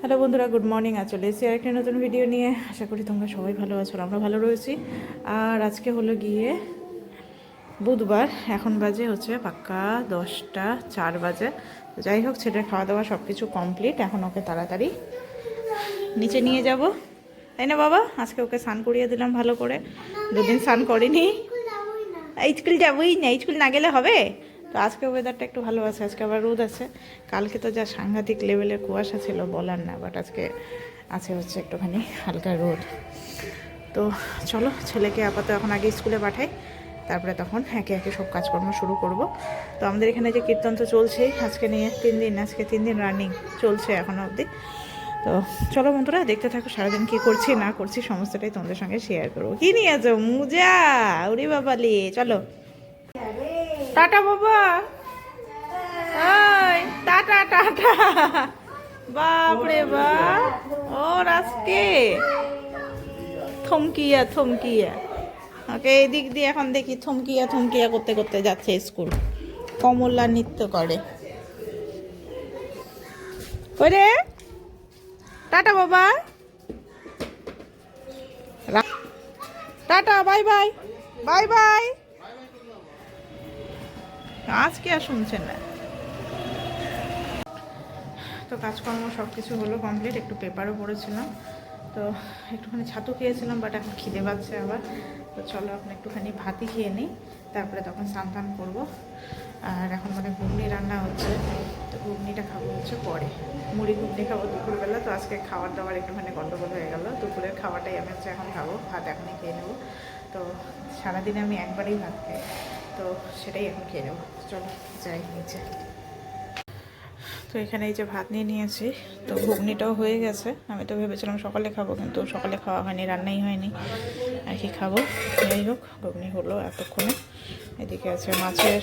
Hello বন্ধুরা good morning. আর চলে এসেছি আরেকটা নতুন ভিডিও নিয়ে। আশা করি তোমরা সবাই ভালো আছো আমরা ভালো রয়েছি। আর আজকে হলো গিয়ে বুধবার এখন বাজে হচ্ছে পাক্কা দশটা চার বাজে। যাই হোক ছেলের খাওয়া দাওয়া সব কিছু কমপ্লিট। এখন ওকে তাড়াতাড়ি নিচে নিয়ে যাব। তাই না বাবা? আজকে ওকে স্নান করিয়ে দিলাম ভালো করে। দুদিন স্নান করিনি। স্কুল যাবোই না। স্কুল না গেলে হবে? তো আজকে ওয়েদারটা একটু ভালো আছে, আজকে আবার রোদ আছে। কালকে তো যা সাংঘাতিক লেভেলের কুয়াশা ছিল, বলার না বাট আজকে আছে হচ্ছে একটুখানি হালকা রোদ। তো চলো, ছেলেকে আপাতত এখন আগে স্কুলে পাঠাই, তারপরে তখন একে একে সব কাজকর্ম শুরু করব। তো আমাদের এখানে যে কীর্তন তো চলছেই, আজকে নিয়ে তিন দিন, আজকে তিন দিন রানিং চলছে এখনও অবধি। তো চলো বন্ধুরা, দেখতে থাকো সারাদিন কি করছি, না করছি, সমস্তটাই তোমাদের সঙ্গে শেয়ার করব। কী নিয়ে আছো? মুজা! উড়ি বাবালি চলো টাটা বাবা। ওই, টাটা টাটা। বাপরে বাপ ও আজকে। থমকিয়া থমকিয়া। ওকে এদিক দিয়ে এখন দেখি থমকিয়া থমকিয়া করতে করতে যাচ্ছে স্কুল। কমলা নৃত্য করে। ওরে, টাটা বাবা। Ta ta, bye bye. Bye bye. আজকে আর শুনছেন না। তো কাজকর্ম সব কিছু হলো কমপ্লিট একটু পেপারও পড়েছিলাম। তো একটুখানি ছাতু খেয়েছিলাম বাট এখন খিদে পাচ্ছে আবার। তো চলো এখন একটুখানি ভাতই খেয়ে নিই, তারপরে তখন স্নান করব। আর এখন মানে ঘুগনি রান্না হচ্ছে, তো ঘুগনিটা খাব হচ্ছে পরে। মুড়ি ঘুগনি খাব দুপুরবেলা, তো আজকে খাওয়ার দাওয়ার একটুখানি গন্ডগোল হয়ে গেল। দুপুরের খাওয়াটাই আমি হচ্ছে এখন খাব, ভাত এখনই খেয়ে নেব। তো সারাদিনে আমি একবারেই ভাত খাই। তো সেটাই এখন খেয়ে নেব। চলো, যাই নিচে তো এখানে এই যে ভাত নিয়ে নিয়েছি, তো ঘুগনিটাও হয়ে গেছে। আমি তো ভেবেছিলাম সকালে খাব, কিন্তু সকালে খাওয়া হয়নি, রান্নাই হয়নি। আর কি খাব? যাই হোক, ঘুগনি হলো এতক্ষণে। এদিকে আছে মাছের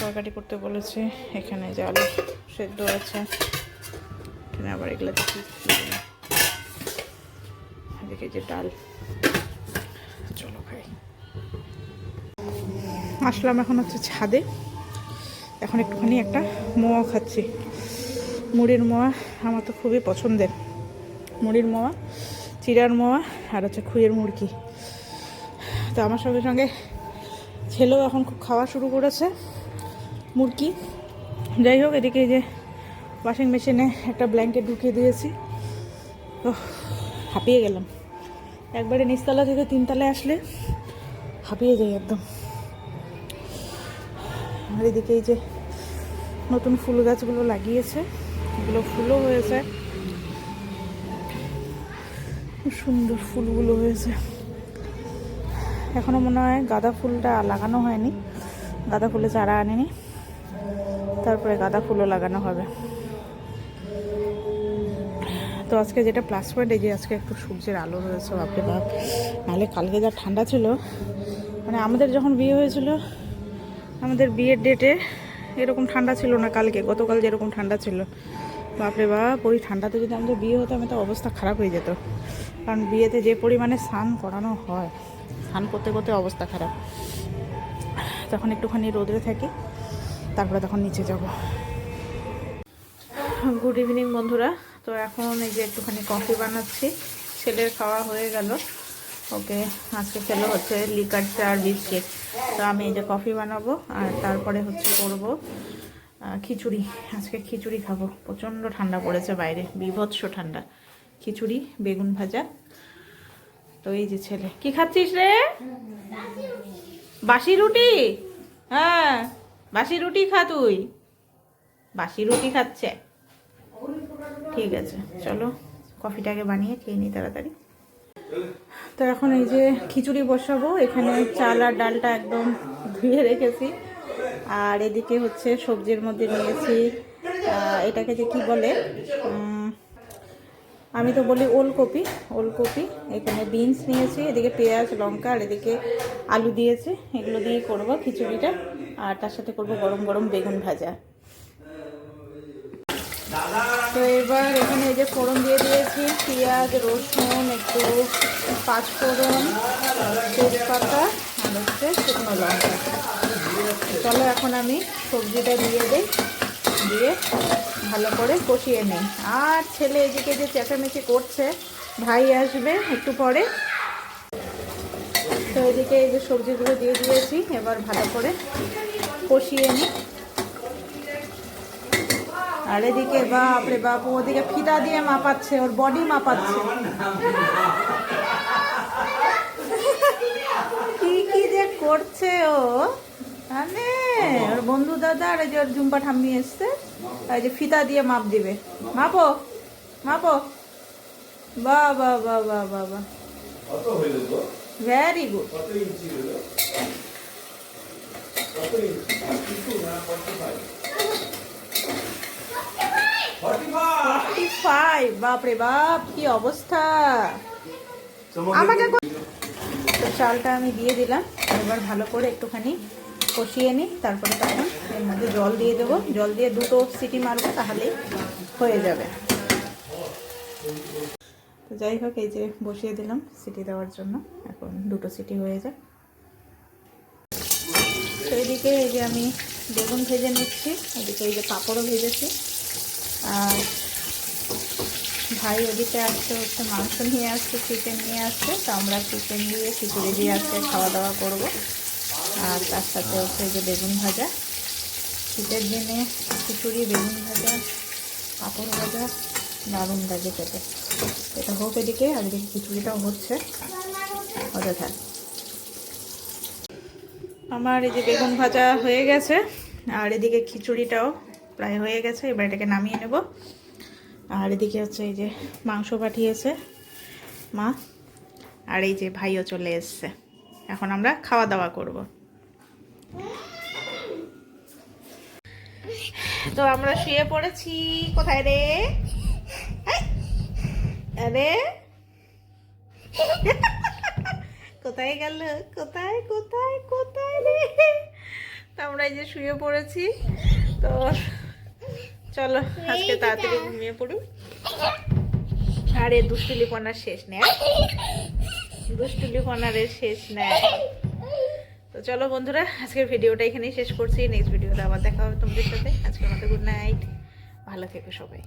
তরকারি করতে বলেছে, এখানে যে আলু সেদ্ধ আছে। এখানে আবার এগুলো দেখি এদিকে যে ডাল। আসলাম এখন হচ্ছে ছাদে। এখন একটুখানি একটা মোয়া খাচ্ছি। মুড়ির মোয়া আমার তো খুবই পছন্দের। মুড়ির মোয়া চিরার মোয়া আর হচ্ছে খুঁয়ের মুরগি তো আমার সঙ্গে সঙ্গে ছেলেও এখন খুব খাওয়া শুরু করেছে মুরগি যাই হোক, এদিকে যে ওয়াশিং মেশিনে একটা ব্ল্যাঙ্কেট ঢুকিয়ে দিয়েছি। তো হাঁপিয়ে গেলাম। একবারে নিচতলা থেকে তিনতলায় আসলে হাঁপিয়ে যাই একদম। আর এদিকে এই যে নতুন ফুল গাছগুলো লাগিয়েছে, এগুলো ফুলও হয়েছে। সুন্দর ফুলগুলো হয়েছে। এখনও মনে হয় গাঁদা ফুলটা লাগানো হয়নি। গাঁদা ফুলে চারা আনেনি। তারপরে গাঁদা ফুলও লাগানো হবে। তো আজকে যেটা প্লাস পয়েন্ট এই যে আজকে একটু সূর্যের আলো রয়েছে, বাপরে বাপ। নাহলে কালকে যা ঠান্ডা ছিল মানে আমাদের যখন বিয়ে হয়েছিল আমাদের বিয়ের ডেটে এরকম ঠান্ডা ছিল না কালকে, গতকাল যেরকম ঠান্ডা ছিল। বাপরে বাপ, ওই ঠান্ডাতে যদি আমাদের বিয়ে হতো তো অবস্থা খারাপ হয়ে যেত। কারণ বিয়েতে যে পরিমাণে স্নান করানো হয়, স্নান করতে করতে অবস্থা খারাপ। তখন একটুখানি রোদে থাকি, তারপরে তখন নিচে যাব। গুড ইভিনিং বন্ধুরা। তো এখন এই যে একটুখানি কফি বানাচ্ছি, ছেলের খাওয়া হয়ে গেল। ওকে আজকে খেলো হচ্ছে লিকার চা আর বিস্কিট তো আমি এই যে কফি বানাবো আর তারপরে হচ্ছে করব খিচুড়ি। আজকে খিচুড়ি খাব। প্রচণ্ড ঠান্ডা পড়েছে বাইরে, বিভৎস ঠান্ডা। খিচুড়ি, বেগুন ভাজা। তো এই যে ছেলে। কি খাচ্ছিস রে? বাসি রুটি? হ্যাঁ বাসি রুটি খা তুই। বাসি রুটি খাচ্ছে। ঠিক আছে, চলো। কফিটাকে বানিয়ে খেয়ে নিই তাড়াতাড়ি। তো এখন এই যে খিচুড়ি বসাবো, এখানে চাল আর ডালটা একদম ধুয়ে রেখেছি। আর এদিকে হচ্ছে সবজির মধ্যে নিয়েছি এটাকে যে কি বলে আমি তো বলি ওলকপি ওলকপি, এখানে বিনস নিয়েছি, এদিকে পেঁয়াজ, লঙ্কা, আর এদিকে আলু দিয়েছি। এগুলো দিয়েই করব খিচুড়িটা, আর তার সাথে করব গরম গরম বেগুন ভাজা। তো এবার এখানে এই যে ফোড়ন দিয়ে দিয়েছি, পেঁয়াজ, রসুন, একটু পাঁচ ফোড়ন তেজপাতা, আর হচ্ছে শুকনো লঙ্কা। চলো এখন আমি সবজিটা দিয়ে দিই, দিয়ে ভালো করে কষিয়ে নিই। আর ছেলে এদিকে যে চেঁচামেচি করছে, ভাই আসবে একটু পরে। তো এদিকে এই যে সবজিগুলো দিয়ে দিয়েছি, এবার ভালো করে কষিয়ে নিই। আর এদিকে বাপরে বাপ ও ওদিকে ফিতা দিয়ে মাপাচ্ছে ওর বডি মাপাচ্ছে। কি কি যে করছে ও? মানে ওর বন্ধু দাদা আর এই যে ওর জুম্পা ঠাম্মি এসছে এই যে ফিতা দিয়ে মাপ দিবে। মাপো মাপো। বা বা বা বা বা বা। ভেরি গুড কত ইঞ্চি হইল কত ইঞ্চি কিছু না ফর্টি ফাইভ বাপরে বাপ কি অবস্থা? আমাকে তো চালটা আমি দিয়ে দিলাম। এবার ভালো করে একটুখানি কষিয়ে নিই তারপরে তখন এর মধ্যে জল দিয়ে দেবো। জল দিয়ে দুটো সিটি মারবো তাহলেই হয়ে যাবে। তো যাই হোক এই যে বসিয়ে দিলাম সিটি দেওয়ার জন্য। এখন দুটো সিটি হয়ে যায় তো এদিকে এই যে আমি বেগুন ভেজে নিচ্ছি এদিকে এই যে পাঁপড়ও ভেজেছি। ভাই ওদিকে আসছে, হচ্ছে মাংস নিয়ে আসছে চিকেন নিয়ে আসছে, তো আমরা চিকেন দিয়ে খিচুড়ি দিয়ে আজকে খাওয়া দাওয়া করব। আর তার সাথে হচ্ছে যে বেগুন ভাজা। শীতের দিনে খিচুড়ি, বেগুন ভাজা, পাঁপড় ভাজা, দারুণ লাগে খেতে। এটা হোক এদিকে, আর এদিকে খিচুড়িটাও হচ্ছে। হতে থাক। আমার এই যে বেগুন ভাজা হয়ে গেছে, আর এদিকে খিচুড়িটাও প্রায় হয়ে গেছে, এবার এটাকে নামিয়ে নেব। আর এদিকে হচ্ছে এই যে মাংস পাঠিয়েছে মা, আর এই যে ভাইও চলে এসছে। এখন আমরা খাওয়া দাওয়া করব। তো আমরা শুয়ে পড়েছি। কোথায় রে? আরে। কোথায় গেল? কোথায় কোথায় কোথায় রে? তো আমরা এই যে শুয়ে পড়েছি। তো চলো আজকে তাড়াতাড়ি ঘুমিয়ে পড়ুন আরে দুষ্টুলিপনার শেষ নেই দুষ্টুলিপনার শেষ নেই তো চলো বন্ধুরা আজকের ভিডিওটা এখানেই শেষ করছি। নেক্সট ভিডিওতে আবার দেখা হবে তোমাদের সাথে। আজকের মতো গুড নাইট ভালো থেকো সবাই।